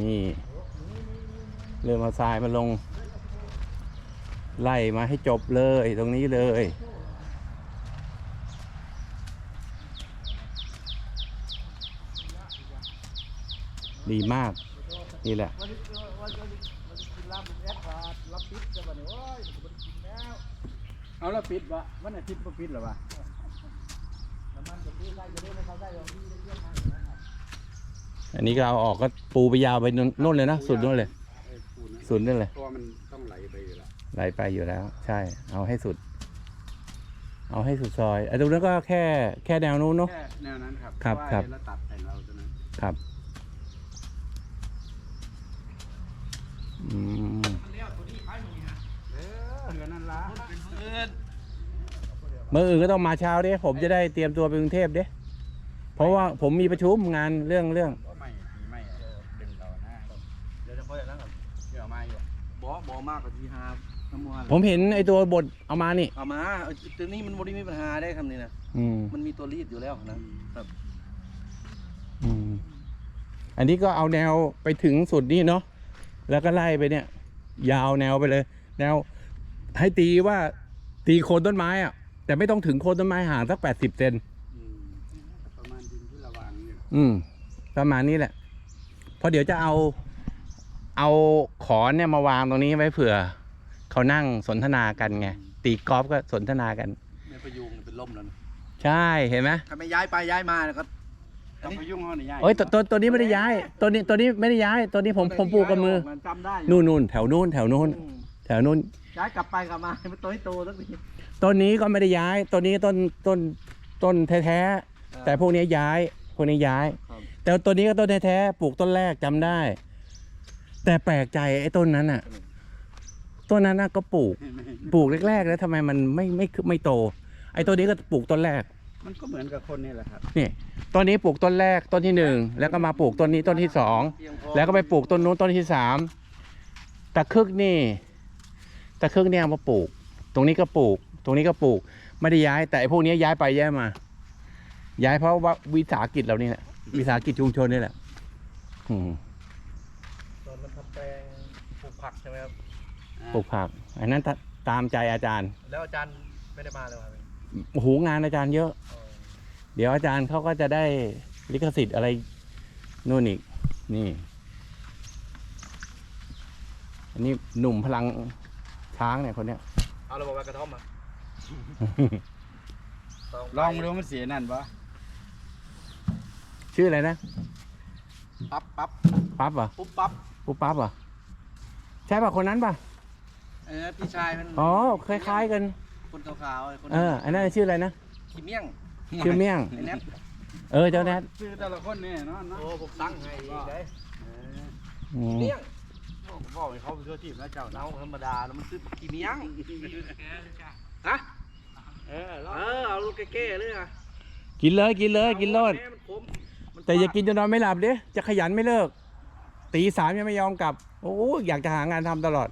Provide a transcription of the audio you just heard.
นี่ เริ่มเอาทรายมาลง ไล่มาให้จบเลยตรงนี้เลย ดีมาก นี่แหละเอาล้วปิดวะวันอาทิตย์ปิดหรอวะอั นนี้ก็เอาออกก็ปูไปยาวไปนู่นเลยนะสุดนู่นเลย ไอ้ปูนนะสุดนั่นเลยเพราะว่ามันต้องไหลไปอยู่แล้วไหลไปอยู่แล้ว ใช่ เอาให้สุด เอาให้สุดซอยไอ้ตรงนั้นก็แค่แค่แนวนู้นเนาะ แค่แนวนั้นครับครับเพาะว่าครับเห็นแล้วตัดแต่งเราตรงนั้นครับ อืมเออเรือนั่นละเมื่ออื่นก็ต้องมาเช้าเด้ผมจะได้เตรียมตัวไปกรุงเทพเด้เพราะว่าผมมีประชุมงานเรื่องเรื่องก็ไม่มีไม่เออดึงเราหน้า เดี๋ยวจะค่อยนั่งก่อนเชื่อมาอยู่บอบอมากกว่าทีฮาน้ำมันผมเห็นไอ้ตัวบทเอามานี่ เอามาเอาตัวนี้มันบริมีปัญหาได้คำนี้นะอืมมันมีตัวรีดอยู่แล้วนะอืมอันนี้ก็เอาแนวไปถึงสุดนี่เนาะแล้วก็ไล่ไปเนี่ย ยาวแนวไปเลย แนว ให้ตีว่าตีโคนต้นไม้อะแต่ไม่ต้องถึงโคนต้นไม้ห่างสักแปดสิบเซนอืมประมาณดินที่ระวางนี่แหละอืม ประมาณนี้แหละเพราะเดี๋ยวจะเอา เอาขอนเนี่ยมาวางตรงนี้ไว้เผื่อเขานั่งสนทนากันไงตีกอล์ฟก็สนทนากันไม่ประยุงเป็นล่มแล้วนะใช่เห็นไหมถ้าไม่ย้ายไปย้ายมานะครับต้องไปยุ่งเขาหน่อยย่าเอ้ยตัวตัวตัวนี้ไม่ได้ย้าย ตัวนี้ตัวนี้ไม่ได้ย้าย ตัวนี้ผมผมปลูกกับมือมันจำได้อยู่นู่นนู่นแถวนู่นแถวนู่นอืมแถวนู่นย้ายกลับไปกลับมาให้มันโตให้โตสักทีต้นนี้ก็ไม่ได้ย้ายต้นนี้ต้นต้นต้นแท้ๆแต่พวกนี้ย้ายพวกนี้ย้าย ครับ แต่ต้นนี้ก็ต้นแท้ๆปลูกต้นแรกจำได้ แต่แปลกใจไอ้ต้นนั้นอะต้นนั้นน่ะก็ปลูก ปลูกแรกๆแล้วทำไมมันไม่ไม่ไม่โต ไอ้ต้นนี้ก็ปลูกต้นแรก มันก็เหมือนกับคนนี่แหละครับ นี่ต้นนี้ปลูกต้นแรกต้นที่หนึ่งแล้วก็มาปลูกต้นนี้ต้นที่สองเพียงพอแล้วก็ไปปลูกต้นนู้นต้นที่สามตะครึกนี่ตะครึกเนี่ยเอามาปลูก ตรงนี้ก็ปลูก ตรงนี้ก็ปลูก ไม่ได้ย้าย แต่ไอ้พวกนี้ย้ายไปย้ายมา ย้ายเพราะว่าวิสาหกิจเรานี่แหละวิสาหกิจชุมชนนี่แหละ อืม ตอนมันทำแปลงปลูก ผักใช่ไหมครับ ปลูกผัก อันนั้นตาตามใจอาจารย์แล้วอาจารย์ไม่ได้มาเลยว่ะโอ้โหงานอาจารย์เยอะเดี๋ยวอาจารย์เขาก็จะได้ลิขสิทธิ์อะไรนู่นอีก นี่ อันนี้หนุ่มพลังช้างเนี่ยคนเนี้ย เอาเราบอกว่ากระท่อมอะลองดูมันเสียนั่นปะชื่ออะไรนะ ปั๊บปั๊บปั๊บเหรอะปุ๊บปั๊บปุ๊บปั๊บเหรอะ ใช่ป่ะคนนั้นป่ะเออพี่ชายมันอ๋อคล้ายๆกัน คนขาวๆไอ้คนเอออันนั้นชื่ออะไรนะขี้เมี่ยงชื่อเมี่ยง ไอ้แนทเออเจ้าแนทซื้อแต่ละคนเนี่ยเนาะเนาะโอ้ผมตั้งให้อีกเลยเอออืมเมี่ยงบอกให้เขาไปช่วยทีมแล้วเจ้าเราเนาะธรรมดาแล้วมันซื้อขี้เมี่ยงฮะเออเออเอาลูกแก่ๆเลยอะกินเลยกินเลยกินโลดแม่มันขมมันแต่อย่ากินจนนอนไม่หลับเด้จะขยันไม่เลิก ตีสามยังไม่ยอมกลับ โอ้อยากจะหางานทำตลอด